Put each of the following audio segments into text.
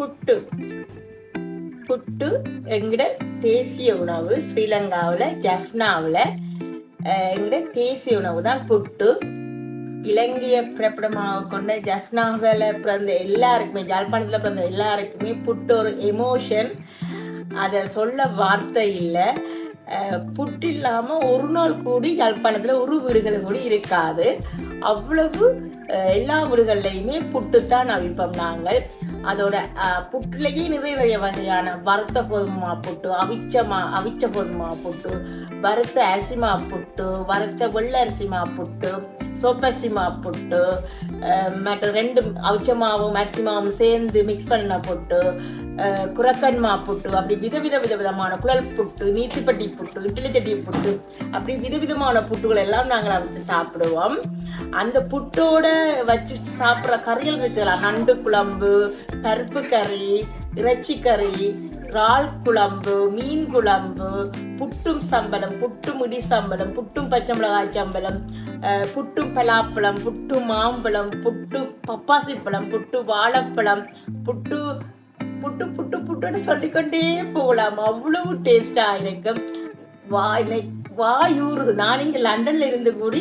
புட்டு. புட்டு எங்கட தேசிய உணவு. ஸ்ரீலங்காவில் ஜஃப்னாவில் எங்கட தேசிய உணவு தான் புட்டு. இலங்கைய பிறப்பிடமாக கொண்ட ஜஃப்னாவில் பிறந்த எல்லாருக்குமே ஜாழ்ப்பாணத்தில் பிறந்த எல்லாருக்குமே புட்டு ஒரு எமோஷன் அதை சொல்ல வார்த்தை இல்லை. புட்டு இல்லாமல் ஒரு நாள் கூடி யாழ்ப்பாணத்தில் ஒரு வீடுகள் கூட இருக்காது. அவ்வளவு எல்லா வீடுகள்லையுமே புட்டுத்தான் அவிப்போம் நாங்கள். அதோட புட்டுலேயே நிறைய வகையான வறுத்த கோதுமா புட்டு அவிச்ச மா அவிச்ச கோதுமா புட்டு வறுத்த அரிசிமா புட்டு வறுத்த வெள்ளை அரிசிமா புட்டு சோப்பரிசி மா புட்டு மற்ற ரெண்டு அவிச்ச மாவும் அரிசி மாவும் சேர்ந்து மிக்ஸ் பண்ண புட்டு குரக்கன் மா புட்டு அப்படி விதவித விதவிதமான குழல் புட்டு நீத்திப்பட்டி புட்டு இட்லி சட்டி புட்டு அப்படி விதவிதமான புட்டுகள் எல்லாம் நாங்கள் அவிச்சு சாப்பிடுவோம். அந்த புட்டோட வச்சு சாப்பிட்ற கறிகள் இருக்குல்ல நண்டு குழம்பு பருப்பு கறி இறைச்சி கறி இறால் குழம்பு மீன் குழம்பு புட்டும் சம்பளம் புட்டு முடி சம்பளம் புட்டும் பச்சை மிளகாய் சம்பளம் அஹ், புட்டும் பலாப்பழம் புட்டு மாம்பழம் புட்டு பப்பாசி பழம் புட்டு வாழைப்பழம் புட்டு புட்டு புட்டு புட்டுன்னு சொல்லிக்கொண்டே போகலாம். அவ்வளவு டேஸ்டாக இருக்கும். வாய் வாயூறுது நான் இங்கே லண்டன்ல இருந்து கூடி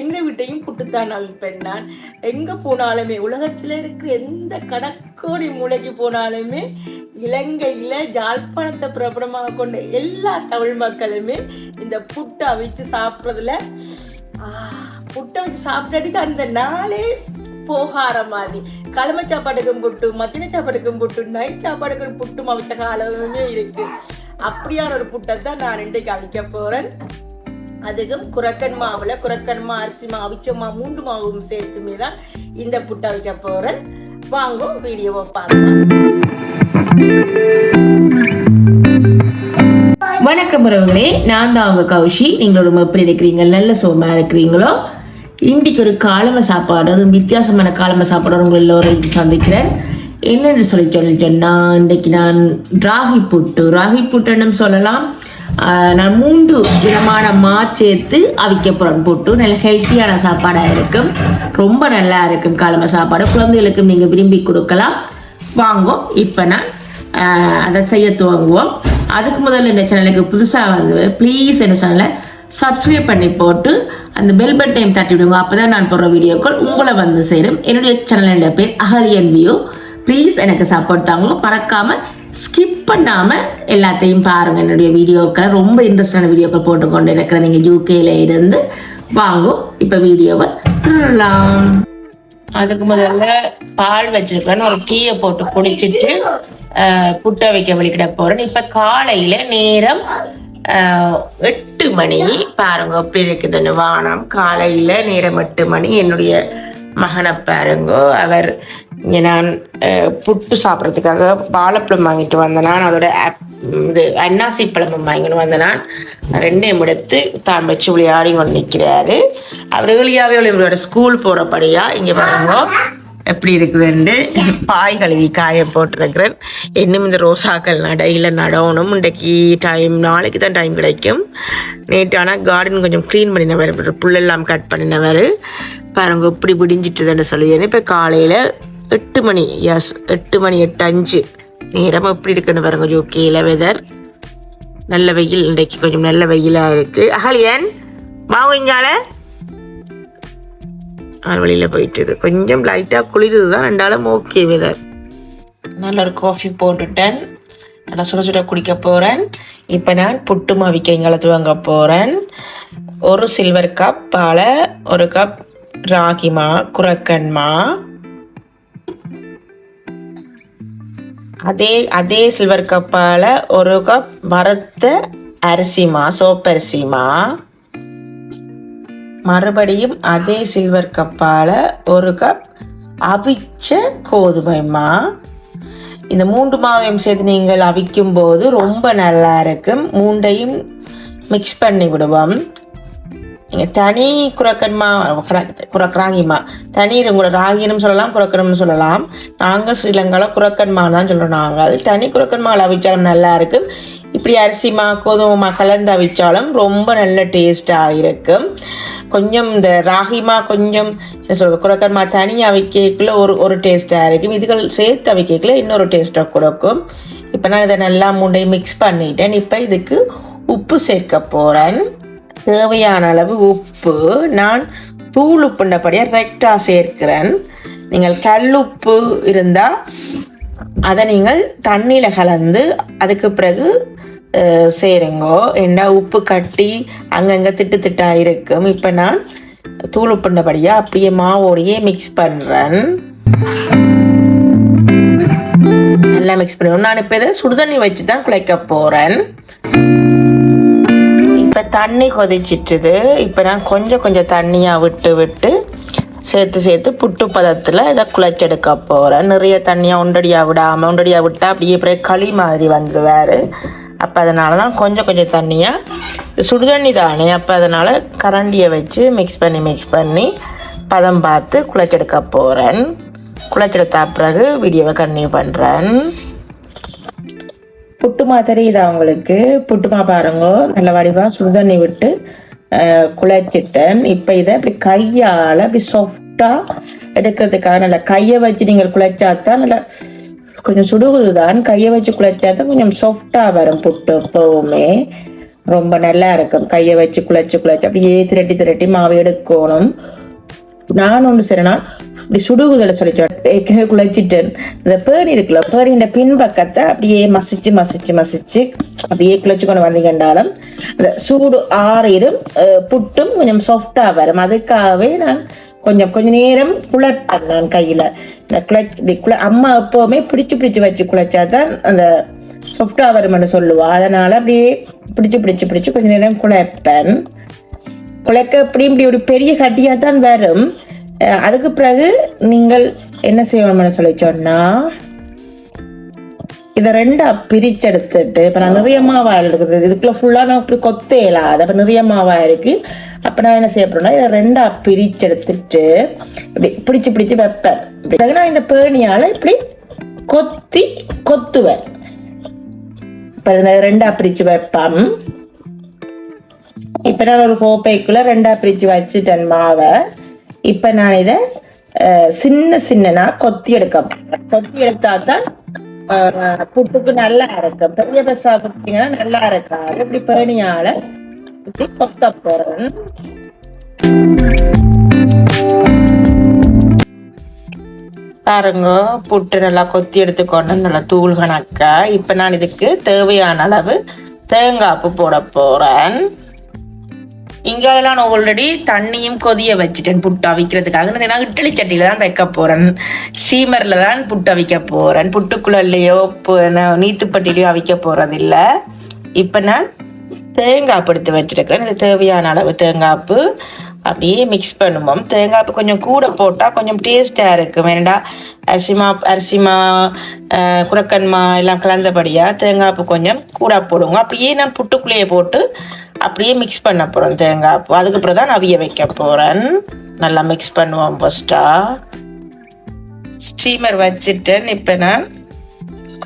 எங்க வீட்டையும் புட்டுத்தான் அவிப்பேன் நான். எங்க போனாலுமே உலகத்துல இருக்கிற எந்த கடற்கோடி மூலைக்கு போனாலுமே இலங்கையில ஜாழ்ப்பாணத்தை பிரபலமாக கொண்ட எல்லா தமிழ் மக்களுமே இந்த புட்டை அவிச்சு சாப்பிட்றதுல புட்டை வச்சு சாப்பிட்டாட்டிக்கு அந்த நாளே போகார மாதிரி. கிழமை சாப்பாடுக்கும் புட்டு மத்தியான சாப்பாடுக்கும் புட்டு நைட் சாப்பாடுக்கும் புட்டும் அவிச்ச காலமே இருக்கு. அப்படியான ஒரு புட்டை தான் நான் இன்றைக்கு அவிக்க போறேன். அதுக்கும் குரக்கன் மாவுல குரக்கன் மா அரிசி மா அவிச்ச மா மூன்று மாவும் சேர்த்துமே தான் இந்த புட்டை அவிக்க போறேன். வாங்கும் வீடியோவை பார்க்கலாம். வணக்கம் உறவுகளே நான் தான் உங்க கௌஷி. நீங்களும் எப்படி இருக்கிறீங்க? நல்ல சோமா இருக்கிறீங்களோ? இன்றைக்கு ஒரு காலம சாப்பாடு அதுவும் வித்தியாசமான காலம சாப்பாடு உங்கள் எல்லோரையும் சந்திக்கிறேன். என்னென்னு சொல்லி சொல்லிட்டேன்னா சொன்னால் இன்றைக்கு நான் ராகி புட்டு. ராகி புட்டுன்னு சொல்லலாம். நான் மூன்று விதமான மா சேர்த்து அவிக்கப்புறம் போட்டு. நல்ல ஹெல்த்தியான சாப்பாடாக இருக்கும். ரொம்ப நல்லா இருக்கும் காலம சாப்பாடு. குழந்தைகளுக்கும் நீங்கள் விரும்பி கொடுக்கலாம். வாங்கும் இப்போ நான் அதை செய்ய துவங்குவோம். அதுக்கு முதல்ல இந்த சேனலுக்கு புதுசாக வந்து ப்ளீஸ் என்ன சேனலை சப்ஸ்கிரைப் பண்ணி போட்டு அந்த பெல் பட்டையும் தட்டி விடுங்க அப்போ தான் நான் போடுற வீடியோக்கள் உங்களை வந்து சேரும். என்னுடைய சேனலில் பேர் அகலியன் வியூ. ப்ளீஸ் எனக்கு சப்போர்ட் தாங்க மறக்காமல் ஸ்கிப் பண்ணாமல் எல்லாத்தையும் பாருங்கள் என்னுடைய வீடியோக்களை ரொம்ப இன்ட்ரெஸ்டான வீடியோக்கள் போட்டு கொண்டு இருக்கிற நீங்கள் யூகேல இருந்து வாங்கும் இப்போ வீடியோவை திருடலாம். அதுக்கு முதல்ல பால் வச்சிருக்கேன். ஒரு டீயை போட்டு குடிச்சிட்டு புட்ட புட்டை வைக்க வழிக்கிட போறேன். இப்ப காலையில நேரம் எட்டு மணி. பாருங்க எப்படி இருக்குதுன்னு வானம். காலையில நேரம் எட்டு மணி. என்னுடைய மகனை பாருங்கோ. அவர் நான் புட்டு சாப்பிட்றதுக்காக வாழைப்பழம் வாங்கிட்டு வந்தேன் நான் அதோட ஆப்- இது அன்னாசி பழமும் வாங்கிட்டு வந்தேன் நான். ரெண்டையும் எடுத்து தான் வச்சு விளையாடி கொண்டு நிற்கிறாரு அவர் வெளியாகவே இவங்களோட ஸ்கூல் போகிறபடியா இங்கே பாருங்கோ. எப்படி இருக்குதுண்டு பாய் கழுவி காய போட்டிருக்கிறேன். இன்னும் இந்த ரோசாக்கள் நடையில் நடணும். இன்றைக்கு டைம் நாளைக்கு தான் டைம் கிடைக்கும். நேற்று ஆனால் கார்டன் கொஞ்சம் க்ளீன் பண்ணினவர். புல்லெல்லாம் கட் பண்ணினவர். பாருங்க இப்படி பிடிஞ்சிட்டுதுன்னு சொல்லி. இப்போ காலையில் எட்டு மணி எஸ் எட்டு மணி எட்டு அஞ்சு. நேரமாக எப்படி இருக்குன்னு பாருங்க ஜோக்கியில் வெதர் நல்ல வெயில் இன்றைக்கு கொஞ்சம் நல்ல வெயிலாக இருக்குது அகலியன் வாங்க இங்கால ஆள். வெளியில் போயிட்டு கொஞ்சம் லைட்டாக குளிருது தான் ரெண்டாலும் ஓகே வெதர் நல்ல ஒரு காஃபி போட்டுட்டேன். நல்லா சுட சுட குடிக்க போகிறேன் இப்போ நான் புட்டு மாவிக்க எங்களை துவங்க போகிறேன் ஒரு சில்வர் கப் பால் ஒரு கப் ராகிமா குரக்கன்மா அதே அதே சில்வர் கப்பால் ஒரு கப் வறுத்த அரிசிமா சோப்பரிசிமா மறுபடியும் அதே சில்வர் கப்பால் ஒரு கப் அவிச்ச கோதுமைமா இந்த மூன்று மாவையும் சேர்த்து நீங்கள் அவிக்கும் போது ரொம்ப நல்லா இருக்கும். மூண்டையும் மிக்ஸ் பண்ணி விடுவோம். நீங்கள் தனி குரக்கன்மா குரக் ராகிமா தனி உங்களோட ராகினும் சொல்லலாம் குரக்கனும் சொல்லலாம். நாங்கள் ஸ்ரீலங்காவில் குரக்கன்மா தான் சொல்கிறோம் நாங்கள் தனி குரக்கன்மாவில் அவிச்சாலும் நல்லா இருக்கும் இப்படி அரிசிமா கோதுமைமா கலந்து அவிச்சாலும் ரொம்ப நல்ல டேஸ்ட்டாக இருக்கும் கொஞ்சம் இந்த ராகிமா கொஞ்சம் என்ன சொல்கிறது குரக்கன்மா தனியாக வைக்கக்குள்ள ஒரு ஒரு டேஸ்ட்டாக இருக்கும் இதுகள் சேர்த்து வைக்கக்குள்ள இன்னொரு டேஸ்ட்டாக கொடுக்கும். இப்போ நான் இதை நல்லா மூண்டை மிக்ஸ் பண்ணிட்டேன். இப்போ இதுக்கு உப்பு சேர்க்க போகிறேன் தேவையான அளவு உப்பு. நான் தூள் உப்புண்டபடியாக ரெக்டாக சேர்க்கிறேன். நீங்கள் கல்லுப்பு இருந்தால் அதை நீங்கள் தண்ணியில் கலந்து அதுக்கு பிறகு சேருங்கோ. ஏண்டா உப்பு கட்டி அங்கங்கே திட்டு திட்டாக இருக்கும். இப்போ நான் தூள் உப்புண்டபடியாக அப்படியே மாவோடையே மிக்ஸ் பண்ணுறேன் நல்லா மிக்ஸ் பண்ணுவோம் நான் இப்போ இதை சுடுதண்ணி வச்சு தான் குழைக்க போகிறேன் இப்போ தண்ணி கொதிச்சிட்டுது. இப்போ நான் கொஞ்சம் கொஞ்சம் தண்ணியாக விட்டு விட்டு சேர்த்து சேர்த்து புட்டு பதத்தில் இதை குழைச்செடுக்க போகிறேன் நிறைய தண்ணியாக உண்டடியாக விடாமல் உண்டடியாக விட்டால் அப்படியே அப்படியே களி மாதிரி வந்துடுவார் அப்போ அதனால தான் கொஞ்சம் கொஞ்சம் தண்ணியாக சுடுதண்ணி தானே. அப்போ அதனால் கரண்டியை வச்சு மிக்ஸ் பண்ணி மிக்ஸ் பண்ணி பதம் பார்த்து குழைச்செடுக்க போகிறேன் குழைச்செடுத்த பிறகு வீடியோவை கன்டினியூ பண்ணுறேன் புட்டுமா தெரியுதா உங்களுக்கு. புட்டுமா பாருங்க. நல்ல வடிவாக சுடுதண்ணி விட்டு குழைச்சிட்டேன். இப்போ இதை அப்படி கையால் அப்படி சாஃப்டாக எடுக்கிறதுக்காக நல்லா கையை வச்சு நீங்கள் குழைச்சாத்தான் நல்லா கொஞ்சம் சுடுகுது தான் கையை வச்சு குழைச்சாதான் கொஞ்சம் சாஃப்டாக வரும் புட்டு எப்பவுமே. ரொம்ப நல்லா இருக்கும். கையை வச்சு குழைச்சி குழைச்சி அப்படியே திரட்டி திரட்டி மாவு எடுக்கணும். நான் ஒன்று சரி இப்படி சுடுகுதலை சொல்லி குழைச்சிட்டேன் இந்த பேணி இருக்குல்ல பேணியின் பின்பக்கத்தை அப்படியே மசிச்சு மசிச்சு மசிச்சு அப்படியே குழைச்சு கொண்டு வந்தீங்கன்றாலும் அந்த சூடு ஆறிடும் புட்டும் கொஞ்சம் சாஃப்டாக வரும். அதுக்காகவே நான் கொஞ்சம் கொஞ்ச நேரம் குழைப்பேன் நான் கையில். இந்த குழை குழ அம்மா எப்போவுமே பிடிச்சு பிடிச்சு வச்சு குழைச்சாதான் அந்த சாஃப்டாக வரும்னு சொல்லுவா. அதனால் அப்படியே பிடிச்சு பிடிச்சு பிடிச்சு கொஞ்ச நேரம் குழைப்பேன் குழக்க இப்படி இப்படி ஒரு பெரிய கட்டியாக தான் வரும். அஹ் அதுக்கு பிறகு நீங்கள் என்ன செய்யணும்னு சொல்லி சொன்னா இதை ரெண்டா பிரிச்செடுத்துட்டு இப்போ நான் நிறைய மாவா இருக்குது இதுக்குள்ள ஃபுல்லாக நான் இப்படி கொத்தே இல்லாத அப்போ நிறைய மாவா இருக்கு. அப்போ நான் என்ன செய்ய போறேன்னா இதை ரெண்டா பிரிச்செடுத்துட்டு இப்படி பிடிச்சு பிடிச்சு வைப்பேன். இப்படி பிறகு நான் இந்த பேணியால இப்படி கொத்தி கொத்துவேன். இப்போ இந்த ரெண்டா பிரிச்சு வைப்பேன். இப்போ நான் ஒரு கோப்பைக்குள்ள ரெண்டா பிரிச்சு வச்சுட்டேன் மாவை. இப்போ நான் இதை அஹ், சின்ன சின்னனா கொத்தி எடுக்க கொத்தி எடுத்தா தான் புட்டுக்கு நல்லா இருக்கும் பெரிய பெருசா கொடுத்தீங்கன்னா நல்லா இருக்காது இப்படி பேணியால இப்படி கொத்த போறேன். பாருங்க புட்டு நல்லா கொத்தி எடுத்துக்கொண்டு நல்லா தூள் கணக்கா இப்போ நான் இதுக்கு தேவையான அளவு தேங்காய் பூ போட போறேன். இங்கெல்லாம் நான் ஆல்ரெடி தண்ணியும் கொதிய வச்சுட்டேன் புட்டு அவிக்கிறதுக்காக. நான் இட்லி சட்டியில தான் வைக்க போறேன். ஸ்டீமர்ல தான் புட்டு அவிக்க போறேன். புட்டுக்குள்ளேயோ நீத்துப்பட்டிலையோ அவிக்க போறது இல்லை இப்ப நான் தேங்காய் படுத்து எடுத்து வச்சிருக்கிறேன். இது தேவையான அளவு தேங்காய்ப்பு அப்படியே மிக்ஸ் பண்ணுவோம். தேங்காய் இப்போ கொஞ்சம் கூட போட்டால் கொஞ்சம் டேஸ்டாக இருக்கும் வேண்டா அரிசிமா அரிசிமா குரக்கன்மா எல்லாம் கலந்தபடியாக தேங்காய் பூ கொஞ்சம் கூட போடுவோம் அப்படியே நான் புட்டுக்குள்ளேயே போட்டு அப்படியே மிக்ஸ் பண்ண போகிறேன் தேங்காய் பூ அதுக்கப்புறம் தான் அவிய வைக்க போகிறேன் நல்லா மிக்ஸ் பண்ணுவோம் ஃபஸ்ட்டாக ஸ்டீமர் வச்சுட்டேன். இப்போ நான்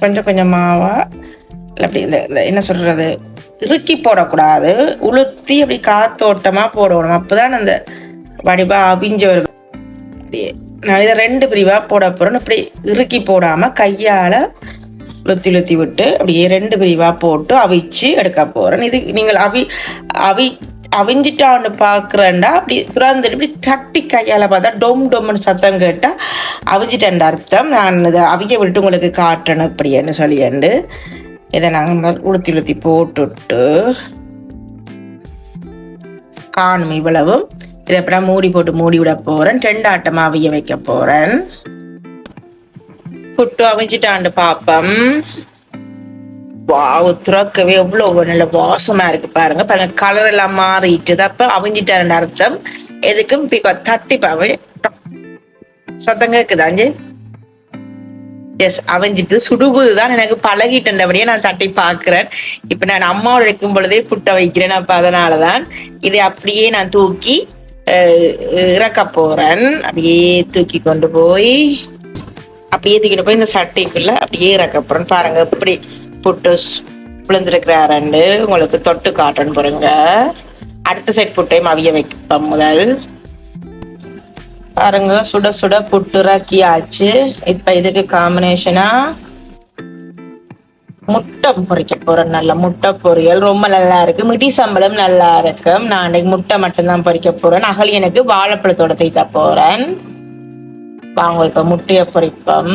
கொஞ்சம் கொஞ்சமாவா இல்ல அப்படி இந்த இந்த என்ன சொல்றது? இறுக்கி போடக்கூடாது. உளுத்தி அப்படி காத்தோட்டமா போடணும். அப்பதான் அந்த வடிவா அவிஞ்சு வரும். அப்படியே. நான் இதை ரெண்டு பிரிவா போட போறேன். இப்படி இறுக்கி போடாம கையால உளுத்தி உளுத்தி விட்டு அப்படியே ரெண்டு பிரிவா போட்டு அவிச்சு எடுக்க போறேன். இது நீங்கள் அவி அவி அவிஞ்சிட்டான்னு பார்க்குறேன்டா அப்படி திறந்துட்டு இப்படி தட்டி கையால் பார்த்தா டொம் டொம்னு சத்தம் கேட்டால் அவிஞ்சிட்டேன் அர்த்தம். நான் இதை அவிய விட்டு உங்களுக்கு காட்டணும் இப்படின்னு சொல்லியாண்டு. இதை நாங்கள் உளுத்தி உளுத்தி போட்டுட்டு காணும் இவ்வளவு இதை எப்படா மூடி போட்டு மூடி விட போறேன். ரெண்டு ஆட்டமா அவிய வைக்க போறேன். புட்டு அவிஞ்சிட்டாண்டு பாப்பம். வாவ் துறக்கவே எவ்வளவு நல்ல வாசமா இருக்கு பாருங்க. பாருங்க கலர் எல்லாம் மாறிட்டு அப்ப அவிஞ்சிட்டாருன்னு அர்த்தம். எதுக்கும் பிகா தட்டி பாவே சத்தம் கேக்குதாஞ்சு எஸ் அவஞ்சிட்டு சுடுகுது தான் எனக்கு பழகிட்டபடியே நான் தட்டி பார்க்கிறேன். இப்ப நான் அம்மாவோட வைக்கும் பொழுதே புட்ட வைக்கிறேன். அப்ப அதனாலதான் இதை அப்படியே நான் தூக்கி இறக்க போறேன். அப்படியே தூக்கி கொண்டு போய் அப்படியே தூக்கிட்டு போய் இந்த சட்டைக்குள்ள அப்படியே இறக்க போறேன். பாருங்க எப்படி புட்டு ஸ்- விழுந்திருக்கிறாரண்டு உங்களுக்கு தொட்டு காட்டுறேன் பாருங்க. அடுத்த சைட் புட்டையும் அவிய வைப்பேன் முதல். பாருங்க சுட சுட புட்டுறாக்கி ஆச்சு இப்ப இதுக்கு காம்பினேஷனா முட்டை பொரிக்க போறேன் நல்ல முட்டை பொரியல். ரொம்ப நல்லா இருக்கு. மிடி சம்பளம் நல்லா இருக்கும் நான் அன்னைக்கு முட்டை மட்டும்தான் பொரிக்க போறேன். அகல் எனக்கு வாழைப்பழத்தோட தைத்த போறேன். வாங்க இப்ப முட்டைய பொரிப்போம்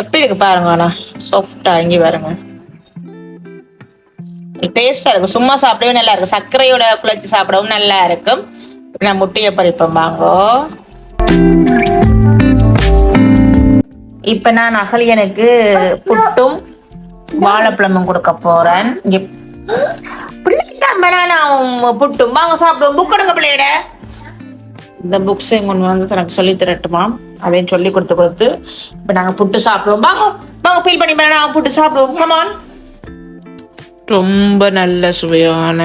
எப்படி இருக்கு பாருங்க சாஃப்டா இங்கே பாருங்க. டேஸ்டா இருக்கும் சும்மா சாப்பிடவே நல்லா இருக்கும் சர்க்கரையோட குழச்சி சாப்பிடவும் நல்லா இருக்கும் நான் முட்டையை பறிப்பேன் வாங்கோ இப்ப நான் அகலியனுக்கு புட்டும் வாழைப்பழமும் கொடுக்க போறேன். இங்க பிள்ளைக்கு நான் பனானாவும் புட்டும். வாங்க சாப்பிடுவோம். புக் கொடுங்க பிள்ளையிட. இந்த புக்ஸ் கொண்டு வந்து எனக்கு சொல்லி தரட்டுமா? அதையும் சொல்லி கொடுத்து கொடுத்து. இப்போ நாங்கள் புட்டு சாப்பிடுவோம். வாங்க வாங்க ஃபீல் பண்ணி பனானா புட்டு சாப்பிடுவோம். கமான் ரொம்ப நல்ல சுவையான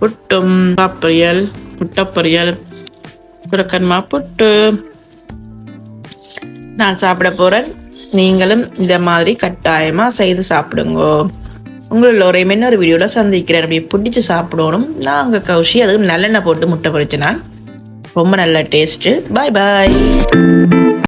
புட்டும் பொரியல் முட்டை பொரியல். குடக்கன்மா புட்டு. நான் சாப்பிட போகிறேன் நீங்களும் இந்த மாதிரி கட்டாயமாக செய்து சாப்பிடுங்க. உங்களில் ஒரே இன்னொரு வீடியோவில் சந்திக்கிறேன். அப்படியே பிடிச்சி சாப்பிடணும். நான் அங்கே கௌஷி அதுவும் நல்லெண்ணெய் போட்டு முட்டை பொரிச்சு நான். ரொம்ப நல்ல டேஸ்ட்டு பாய் பாய்